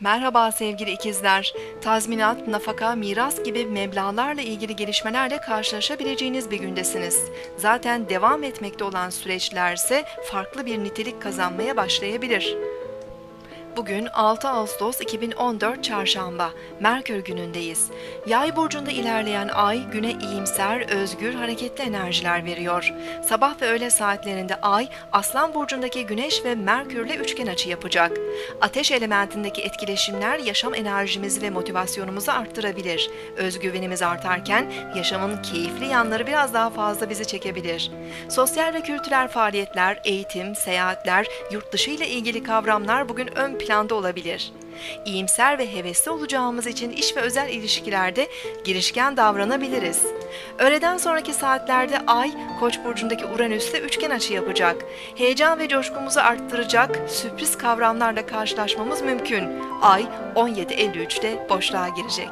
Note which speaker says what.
Speaker 1: Merhaba sevgili ikizler. Tazminat, nafaka, miras gibi meblağlarla ilgili gelişmelerle karşılaşabileceğiniz bir gündesiniz. Zaten devam etmekte olan süreçlerse farklı bir nitelik kazanmaya başlayabilir. Bugün 6 Ağustos 2014 Çarşamba, Merkür günündeyiz. Yay burcunda ilerleyen ay güne iyimser, özgür, hareketli enerjiler veriyor. Sabah ve öğle saatlerinde ay Aslan burcundaki Güneş ve Merkürle üçgen açı yapacak. Ateş elementindeki etkileşimler yaşam enerjimizi ve motivasyonumuzu arttırabilir. Özgüvenimiz artarken yaşamın keyifli yanları biraz daha fazla bizi çekebilir. Sosyal ve kültürel faaliyetler, eğitim, seyahatler, yurt dışı ile ilgili kavramlar bugün ön planda olabilir. İyimser ve hevesli olacağımız için iş ve özel ilişkilerde girişken davranabiliriz. Öğleden sonraki saatlerde Ay, Koç burcundaki Uranüs'le üçgen açı yapacak. Heyecan ve coşkumuzu arttıracak sürpriz kavramlarla karşılaşmamız mümkün. Ay 17.53'te boşluğa girecek.